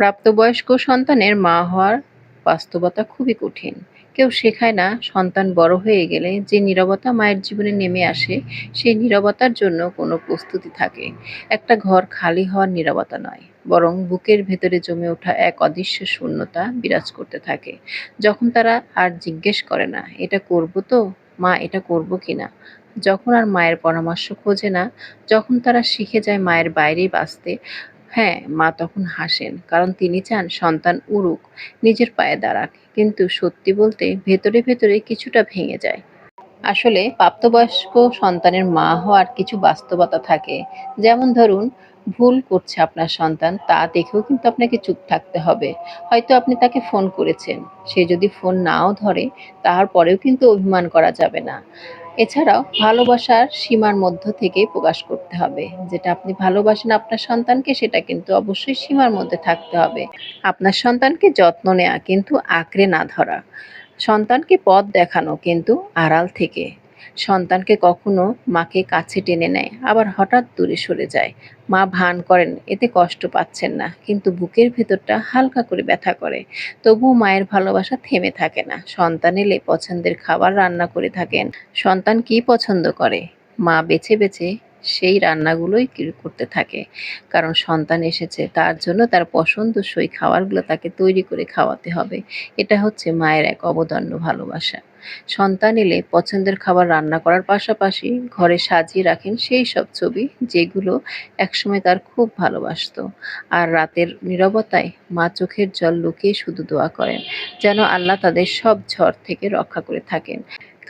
প্রাপ্তবয়স্ক সন্তানের মা হওয়ার বাস্তবতা খুবই কঠিন। কেউ শেখায় না সন্তান বড় হয়ে গেলে যে নীরবতা মায়ের জীবনে নেমে আসে সেই নীরবতার জন্য কোনো প্রস্তুতি থাকে। একটা ঘর খালি হওয়ার নীরবতা নয়, বরং বুকের ভেতরে জমে ওঠা এক অদৃশ্য শূন্যতা বিরাজ করতে থাকে। যখন তারা আর জিজ্ঞেস করে না, এটা করব তো? মা, এটা করব কি না? যখন আর মায়ের পরামর্শ খোঁজে না, যখন তারা শিখে যায় মায়ের বাইরে বাঁচতে হ্যাঁ মা তখন হাসেন, কারণ তিনি চান সন্তান উড়ুক, নিজের পায়ে দাঁড়াক। কিন্তু সত্যি বলতে ভেতরে ভেতরে কিছুটা ভেঙে যায়। আসলে প্রাপ্তবয়স্ক সন্তানের মা হওয়ার কিছু বাস্তবতা থাকে। যেমন ধরুন, ভুল করছে আপনার সন্তান, তা দেখেও কিন্তু আপনাকে চুপ থাকতে হবে। হয়তো আপনি তাকে ফোন করেছেন। সে যদি ফোন নাও ধরে, তারপরেও কিন্তু অভিমান করা যাবে না। এছাড়াও ভালোবাসার সীমার মধ্য থেকেই প্রকাশ করতে হবে। যেটা আপনি ভালোবাসেন আপনার সন্তানকে, সেটা কিন্তু অবশ্যই সীমার মধ্যে থাকতে হবে। আপনার সন্তানকে যত্ন নেওয়া কিন্তু আঁকড়ে না ধরা। সন্তানকে পথ দেখানো কিন্তু আড়াল থেকে। সন্তানকে কখনো মাকে কাছে টেনে নেয়, আবার হঠাৎ দূরে সরে যায়। মা ভান করেন, এতে কষ্ট পাচ্ছেন না, কিন্তু বুকের ভেতরটা হালকা করে ব্যথা করে। তবুও মায়ের ভালোবাসা থেমে থাকে না। সন্তান এলে পছন্দের খাবার রান্না করে থাকেন। সন্তান কি পছন্দ করে? মা বেছে বেছে সেই রান্নাগুলোই করতে থাকে। কারণ সন্তান এসেছে, তার জন্য তার পছন্দসই খাবারগুলো তাকে তৈরি করে খাওয়াতে হবে। এটা হচ্ছে মায়ের এক অবদান্য ভালোবাসা। সন্তান এলে পছন্দের খাবার রান্না করার পাশাপাশি ঘরে সাজিয়ে রাখেন সেই সব ছবি যেগুলো একসময় তার খুব ভালোবাসতো। আর রাতের নীরবতায় মা চোখের জল লুকিয়ে শুধু দোয়া করেন, যেন আল্লাহ তাদের সব ঝড় থেকে রক্ষা করে থাকেন।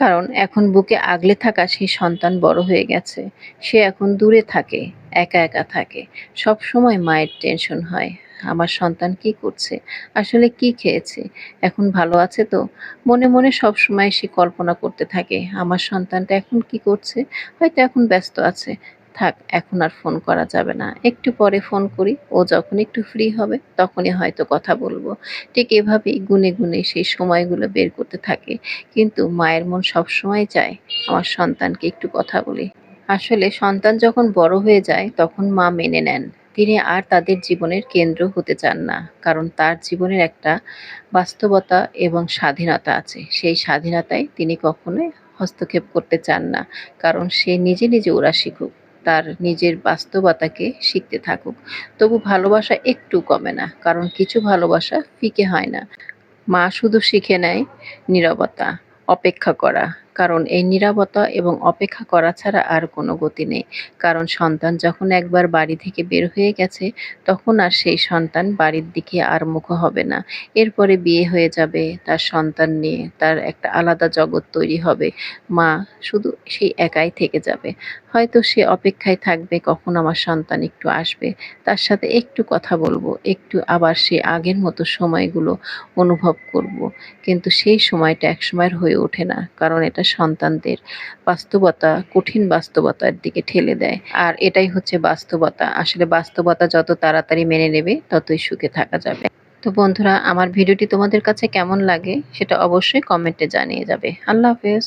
কারণ এখন বুকে আগলে থাকা সেই সন্তান বড় হয়ে গেছে। সে এখন দূরে থাকে, একা একা থাকে। সব সময় মায়ের টেনশন হয়। আমার সন্তান কি করছে? আসলে কি খেয়েছে? এখন ভালো আছে তো? মনে মনে সব সময় সে কল্পনা করতে থাকে, আমার সন্তানটা এখন কি করছে? হয়তো এখন ব্যস্ত আছে। থাক, এখন আর ফোন করা যাবে না। একটু পরে ফোন করি, ও যখন একটু ফ্রি হবে, তখনই হয়তো কথা বলব। ঠিক এভাবেই গুনে গুনে সেই সময়গুলো বের করতে থাকে। কিন্তু মায়ের মন সবসময় চায়, আমার সন্তানকে একটু কথা বলি। আসলে সন্তান যখন বড় হয়ে যায়, তখন মা মেনে নেন। তিনি আর তাদের জীবনের কেন্দ্র হতে চান না, কারণ তার জীবনের একটা বাস্তবতা এবং স্বাধীনতা আছে। সেই স্বাধীনতায় তিনি কখনোই হস্তক্ষেপ করতে চান না, কারণ সে নিজে নিজে ওরা শিখুক। তার নিজের বাস্তবতাকে শিখতে থাকুক। তবু ভালোবাসা একটু কমে না, কারণ কিছু ভালোবাসা ফিকে হয় না। মা শুধু শিখে নেয় নীরবতা, অপেক্ষা করা কারণ এই নীরবতা এবং অপেক্ষা করা ছাড়া আর কোনো গতি নেই। কারণ সন্তান যখন একবার বাড়ি থেকে বের হয়ে গেছে, তখন আর সেই সন্তান বাড়ির দিকে আর মুখ হবে না। এরপরে বিয়ে হয়ে যাবে, তার সন্তান নিয়ে তার একটা আলাদা জগৎ তৈরি হবে। মা শুধু সেই একাই থেকে যাবে। হয়তো সে অপেক্ষায় থাকবে, কখন আমার সন্তান একটু আসবে। তার সাথে একটু কথা বলব, একটু আবার সে আগের মতো সময়গুলো অনুভব করব। কিন্তু সেই সময়টা এক সময়ের হয়ে ওঠে না, কারণ এটা সন্তানদের বাস্তবতা, কঠিন বাস্তবতার দিকে ঠেলে দেয়। আর এটাই হচ্ছে বাস্তবতা। আসলে বাস্তবতা যত তাড়াতাড়ি মেনে নেবে, ততই সুখে থাকা যাবে। তো বন্ধুরা, আমার ভিডিওটি তোমাদের কাছে কেমন লাগে, সেটা অবশ্যই কমেন্টে জানিয়ে যাবে। আল্লাহ হাফেজ।